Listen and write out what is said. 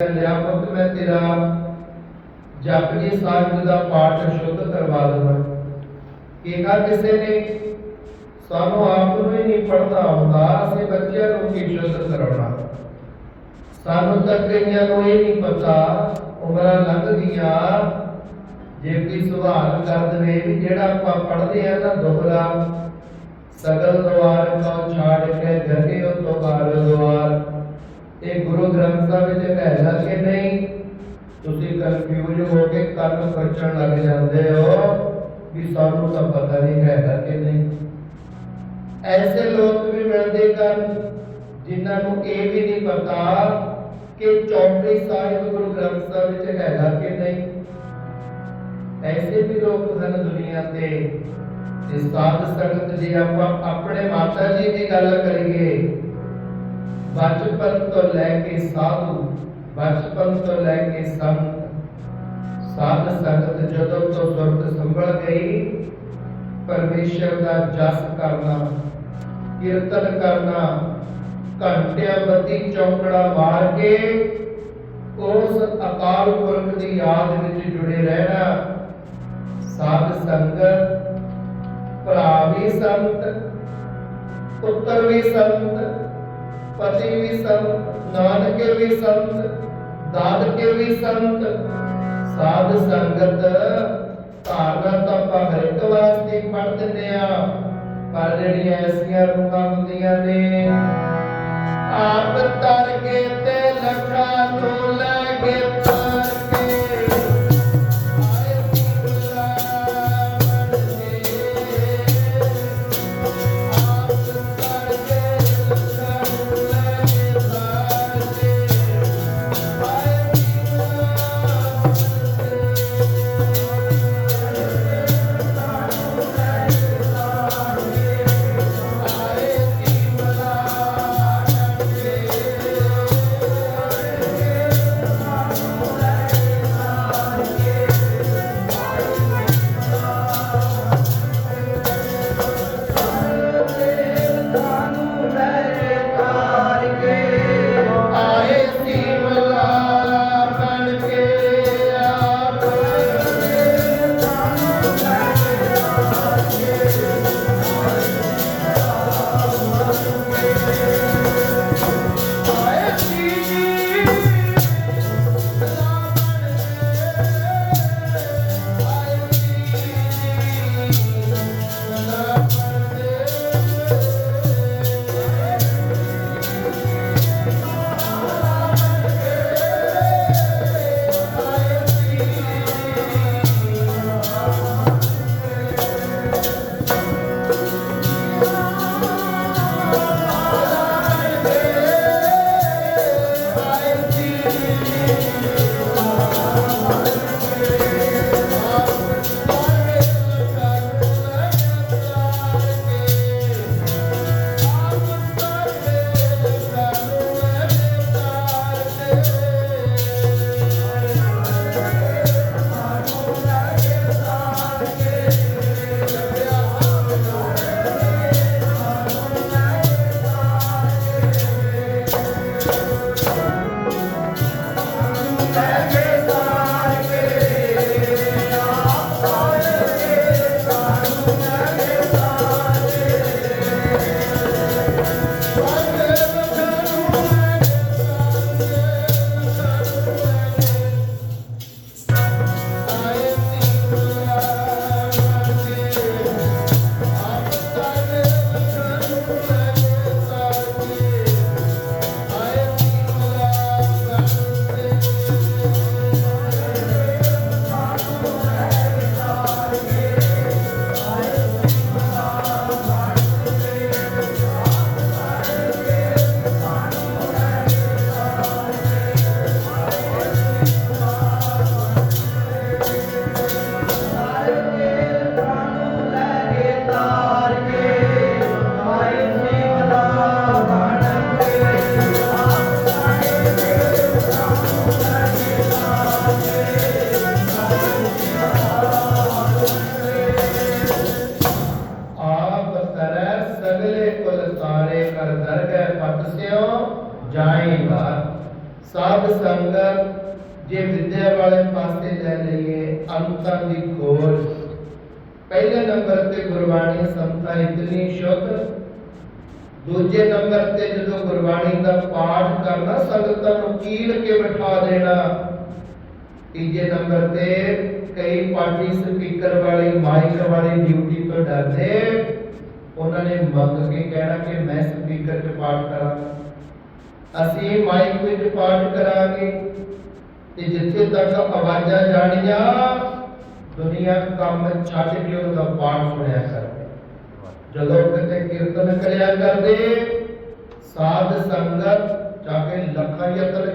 ਲਿਆ ਪੁੱਤ, ਮੈਂ ਤੇਰਾ ਜਪਜੀ ਸਾਹਿਬ ਦਾ ਪਾਠ ਸ਼ੁੱਧ ਕਰਵਾ ਦਵਾਂ। ਕਿਹਾ ਕਿਸੇ ਨੇ, ਸਾਨੂੰ ਆਪ ਨੂੰ ਹੀ ਨਹੀਂ ਪੜਦਾ ਹੁੰਦਾ ਅਸੀਂ ਬੱਚਿਆਂ ਨੂੰ ਕੀ ਸ਼ੁੱਧ ਕਰਾਉਣਾ। ਸਾਨੂੰ ਤਾਂ ਕਈਆਂ ਨੂੰ ਇਹ ਨਹੀਂ ਪਤਾ, ਉਮਰਾਂ ਲੰਘ ਗਈਆਂ ਜੇ ਕੋਈ ਸਵਾਲ ਕਰ ਦਵੇ ਵੀ ਜਿਹੜਾ ਆਪਾਂ ਪੜ੍ਹਦੇ ਆ ਨਾ ਦੋਹਰਾ, ਸਗਲ ਦੁਆਰ ਕੋ ਛਾੜ ਕੇ ਗਏ ਤੋਂ ਬਾਰ ਦੁਆਰ। ਇਹ ਗੁਰੂ ਗ੍ਰੰਥ ਸਾਹਿਬ ਵਿੱਚ ਹੈਗਾ ਕਿ ਨਹੀਂ ਤੁਸੀਂ ਕਨਫਿਊਜ਼ ਹੋ ਕੇ ਕੰਨ ਖਰਚਣ ਲੱਗ ਜਾਂਦੇ ਹੋ ਵੀ ਸਾਨੂੰ ਤਾਂ ਪਤਾ ਨਹੀਂ ਹੈਗਾ ਕਿ ਨਹੀਂ ਐਸੇ ਲੋਕ ਵੀ ਮਿਲਦੇ ਕਰਨ ਜਿਨ੍ਹਾਂ ਨੂੰ ਇਹ ਵੀ ਨਹੀਂ ਪਤਾ ਕਿ ਚੌਪੜੀ ਸਾਹਿਬ ਗੁਰੂ ਗ੍ਰੰਥ ਸਾਹਿਬ ਵਿੱਚ ਹੈਗਾ ਕਿ ਨਹੀਂ ਐਸੇ ਵੀ ਲੋਕ ਹਨ ਦੁਨੀਆ ਤੇ ਤੇ ਸਾਧ ਸੰਗਤ ਜੇ ਆਪਾਂ ਆਪਣੇ ਮਾਤਾ ਜੀ ਦੀ ਗੱਲ ਕਰੀਏ ਬਚਪਨ ਤੋਂ ਲੈ ਕੇ ਸਾਧੂ ਬਚਪਨ ਤੋਂ ਲੈ ਕੇ ਸੰਤ ਸਾਧ ਸੰਗਤ ਜਦੋਂ ਤੋਂ ਸੁਰਤ ਸੰਭਲ ਗਈ, ਪਰਮੇਸ਼ਰ ਦਾ ਜਸ ਕਰਨਾ, ਕੀਰਤਨ ਕਰਨਾ, ਘੰਟਿਆਂ ਬੱਤੀ ਚੌਂਕੜਾ ਮਾਰ ਕੇ ਉਸ ਅਕਾਲ ਪੁਰਖ ਦੀ ਯਾਦ ਵਿੱਚ ਜੁੜੇ ਰਹਿਣਾ, ਸਾਧ ਸੰਗਤ, ਭਰਾ ਵੀ ਸੰਤ, ਪੁੱਤਰ ਵੀ ਸੰਤ ਪਤੀ ਵੀ ਸੰਤ, ਨਾਨਕੇ ਵੀ ਸੰਤ, ਦਾਦਕੇ ਵੀ ਸੰਤ, ਸਾਧ ਸੰਗਤ। ਧਾਰਨਾ ਤਾਂ ਆਪਾਂ ਹਰ ਇੱਕ ਵਾਸਤੇ ਪੜ ਦਿੰਦੇ ਆ, ਪਰ ਜਿਹੜੀਆਂ ਐਸੀਆਂ ਰੂਹਾਂ ਹੁੰਦੀਆਂ ਨੇ, ਆਪ ਤਰ ਕੇ ਤੇ ਲੱਖਾਂ ਨੂੰ ਲੈ ਕੇ ਸੰਗਤ ਜੇ ਵਿਦਿਆ ਵਾਲੇ ਪਾਸੇ ਲੈ ਲਈਏ ਅੰਤਾਂ ਦੀ ਖੋਜ। ਪਹਿਲੇ ਨੰਬਰ ਤੇ ਗੁਰਬਾਣੀ ਸੰਤਾ ਇਤਨੀ ਸ਼ੁੱਧ। ਦੂਜੇ ਨੰਬਰ ਤੇ ਜਦੋਂ ਗੁਰਬਾਣੀ ਦਾ ਪਾਠ ਕਰਨਾ, ਸੰਗਤਾਂ ਨੂੰ ਕੀਲ ਕੇ ਬਿਠਾ ਦੇਣਾ। ਤੀਜੇ ਨੰਬਰ ਤੇ ਕਈ ਪਾਰਟੀ ਸਪੀਕਰ ਵਾਲੀ, ਮਾਈਕ ਵਾਲੀ ਡਿਊਟੀ ਤੋਂ ਡਰਦੇ। ਉਹਨਾਂ ਨੇ ਮੰਗ ਕੇ ਕਹਿਣਾ ਕਿ ਮੈਂ ਸਪੀਕਰ 'ਚ ਪਾਠ ਕਰਾਂਗਾ ਅਸੀਂ ਮਾਈਕ ਵਿੱਚ ਪਾਠ ਕਰਾਂਗੇ ਤੇ ਜਿੱਥੇ ਤੱਕ ਆਵਾਜ਼ਾਂ ਜਾਣੀਆਂ, ਦੁਨੀਆ ਕੰਮ ਛੱਡ ਕੇ ਉਹਦਾ ਪਾਠ ਸੁਣਿਆ ਕਰਦੇ। ਜਦੋਂ ਕਿਤੇ ਕੀਰਤਨ ਕਰਿਆ ਕਰਦੇ, ਸਾਧ ਸੰਗਤ ਜਾ ਕੇ ਲੱਖਾਂ ਯਤਨ